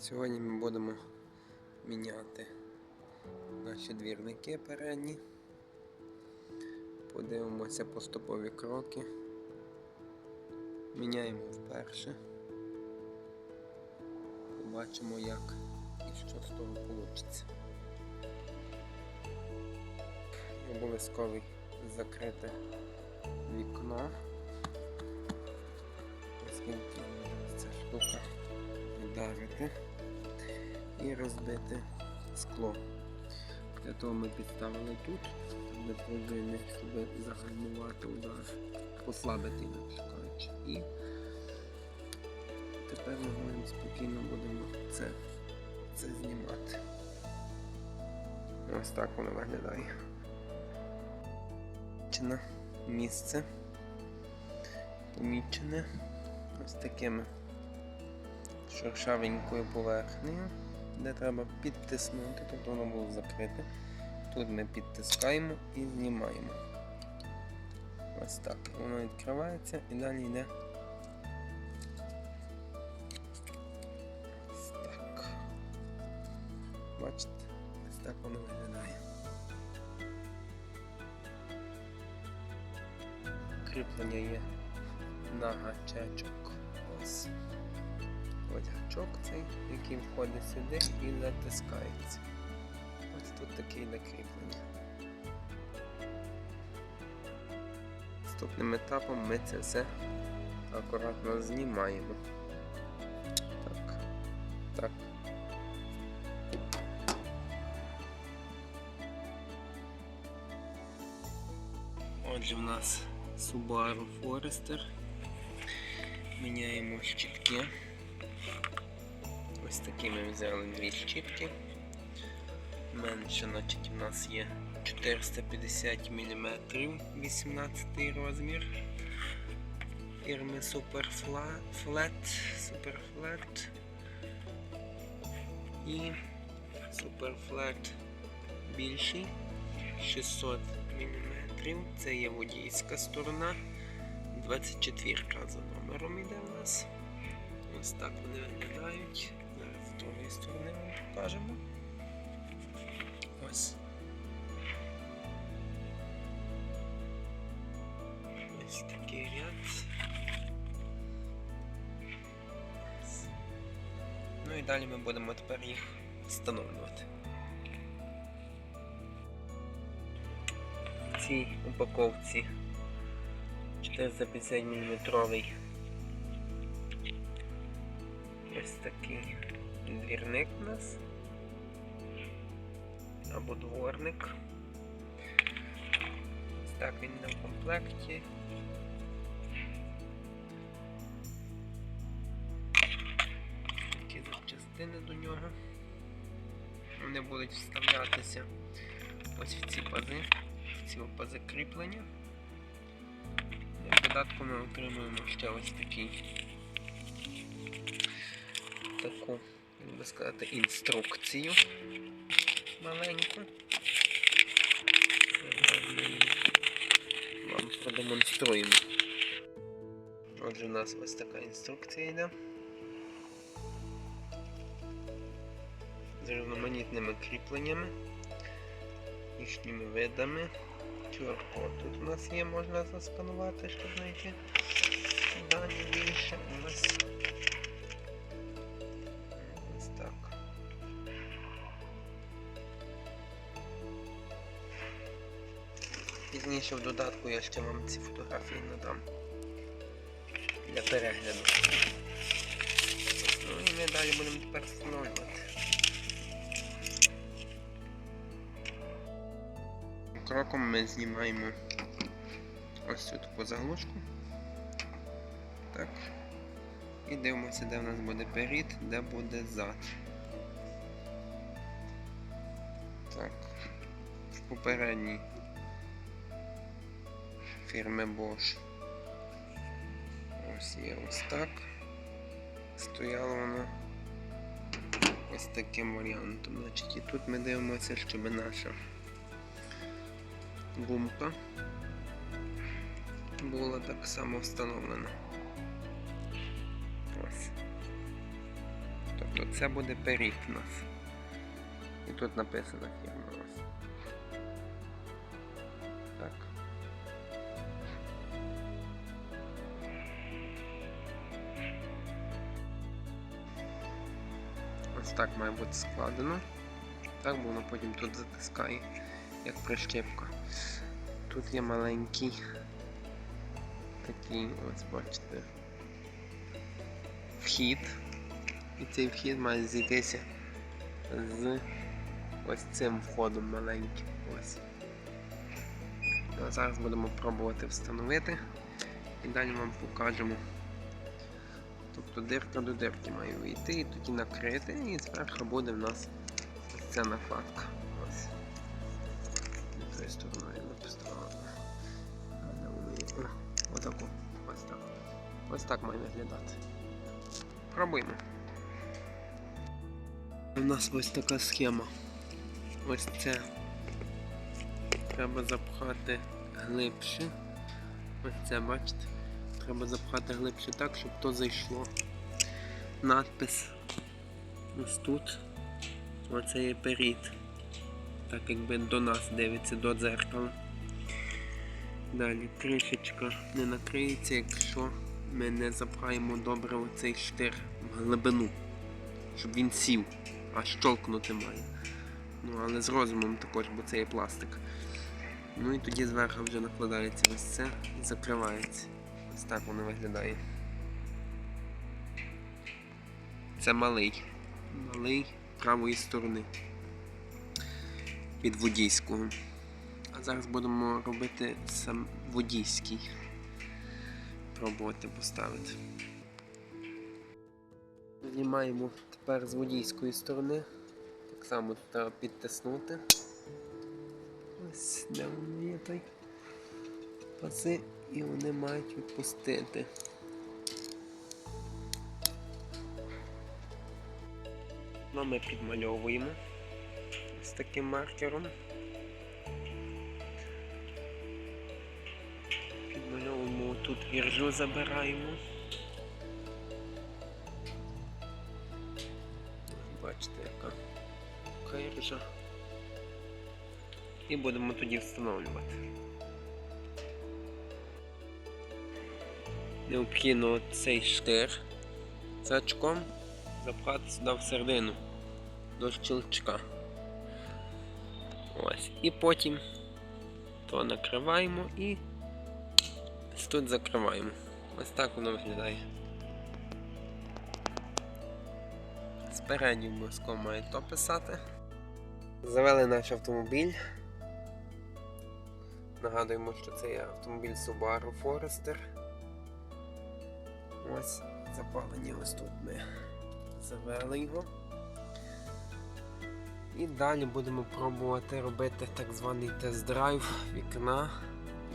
Сьогодні ми будемо міняти наші двірники передні. Подивимося поступові кроки. Міняємо вперше. Побачимо, як і що з того вийде. Обов'язково закрите вікно, оскільки ця штука вдарити і розбити скло. Для того ми підставили тут для пружини, щоб загальмувати удар, послабити, кажучи. І тепер ми можемо спокійно будемо це, це знімати. Ось так воно виглядає. Місце помічене ось такими шершавенькою поверхнею, де треба підтиснути, тобто воно було закрите. Тут ми підтискаємо і знімаємо. Ось так. Воно відкривається і далі йде. Ось так. Бачите? Ось так воно виглядає. Кріплення є на гачечок. Ось. Гачок цей, який входить сюди і затискається. Ось тут таке йде кріплення. Наступним етапом ми це все акуратно знімаємо. Так. Так. Отже, в нас Subaru Forester. Міняємо щітки. Ось такі ми взяли дві щітки. Менше, значить, у нас є 450 мм 18 розмір. Фірми Superflat, Superflat і Superflat більший 600 мм. Це є водійська сторона. 24 за номером іде в нас. Ось так вони виглядають. Другої сторони вам покажемо. Ось. Ось такий ряд. Ось. Ну і далі ми будемо тепер їх встановлювати. В цій упаковці 450 мм ось такий двірник у нас або дворник. Ось так він йде в комплекті. Такі частини до нього. Вони будуть вставлятися ось в ці пази, в ці пази кріплення. В додатку ми отримуємо ще ось такий таку, як сказати, інструкцію маленьку. Вам продемонструємо. Отже, у нас ось така інструкція йде. З різноманітними кріпленнями, їхніми видами. QR-код тут у нас є, можна засканувати, щоб знайти дані більше. Ось. Ось Пізніше в додатку я ще вам ці фотографії надам для перегляду. Ну і ми далі будемо тепер встановлювати. Кроком ми знімаємо ось цю таку заглушку. Так. І дивимося, де в нас буде перед, де буде зад. Так. В попередній фірми Bosch. Ось є ось так. Стояло воно ось таким варіантом. Значить, і тут ми дивимося, щоб наша гумка була так само встановлена. Ось. Тобто це буде перік нас. І тут написано фірма ось. Так має бути складено. Так, бо воно потім тут затискає, як прищепка. Тут є маленький такий, ось бачите, вхід. І цей вхід має зійтися з ось цим входом маленьким. Ось. А зараз будемо пробувати встановити і далі вам покажемо. Тобто дирка до дирки має вийти і тоді накрити, і зверху буде в нас ось ця накладка. Ось. Тою стороною поставила. Отаку. Ось так. Ось так має виглядати. Пробуємо. У нас ось така схема. Ось це треба запхати глибше. Ось це, бачите? Треба запхати глибше так, щоб то зайшло. Надпис ось тут. Оце є перід. Так якби до нас дивиться, до дзеркала. Далі кришечка не накриється, якщо ми не запхаємо добре оцей штир в глибину, щоб він сів, а щолкнути має. Ну, але з розумом також, бо це є пластик. Ну і тоді зверху вже накладається ось це і закривається. Ось так воно виглядає. Це малий. Малий правої сторони. Від водійського. А зараз будемо робити сам водійський. Пробувати поставити. Знімаємо тепер з водійської сторони. Так само треба підтиснути. Ось де вони є той паси і вони мають відпустити. Ну, ми підмальовуємо з таким маркером. Підмальовуємо тут іржу забираємо. Бачите, яка, яка іржа. І будемо тоді встановлювати. Необхідно цей штир цачком запхати сюди всередину до щелчка. Ось. І потім то накриваємо і тут закриваємо. Ось так воно виглядає. Спереді обов'язково має то писати. Завели наш автомобіль. Нагадуємо, що це є автомобіль Subaru Forester. Ось запалення ось тут ми завели його. І далі будемо пробувати робити так званий тест-драйв вікна,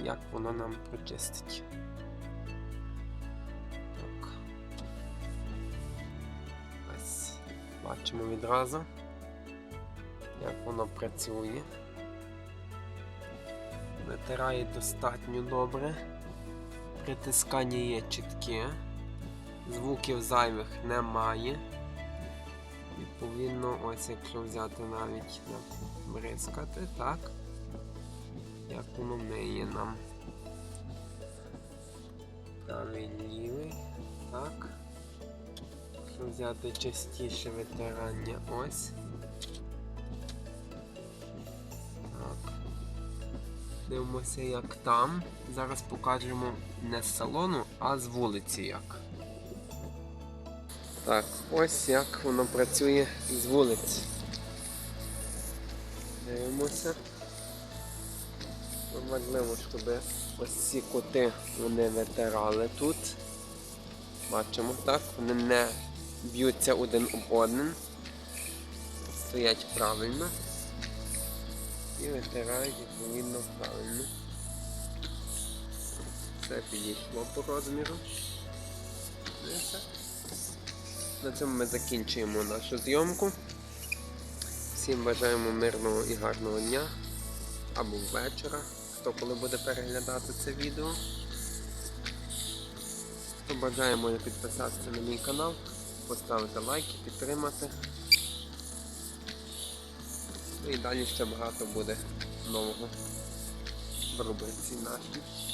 як воно нам прочистить. Так. Бачимо відразу, як воно працює. Витирає достатньо добре. Притискання є чітке, звуків зайвих немає. Відповідно, ось якщо взяти навіть бризкати, так, як воно миє нам. Правий лівий, так. Якщо взяти частіше витирання, ось. Так. Дивимося, як там. Зараз покажемо не з салону, а з вулиці як. Так, ось як воно працює з вулиці. Дивимося. Ну, Важливо, щоб ось ці коти вони витирали тут. Бачимо, так? Вони не б'ються один об один. Стоять правильно. І витирають відповідно правильно. Все підійшло по розміру. На цьому ми закінчуємо нашу зйомку. Всім бажаємо мирного і гарного дня або вечора, хто коли буде переглядати це відео. Хто бажає підписатися на мій канал. поставити лайк і підтримати. Ну і далі ще багато буде нового в рубриці нашій.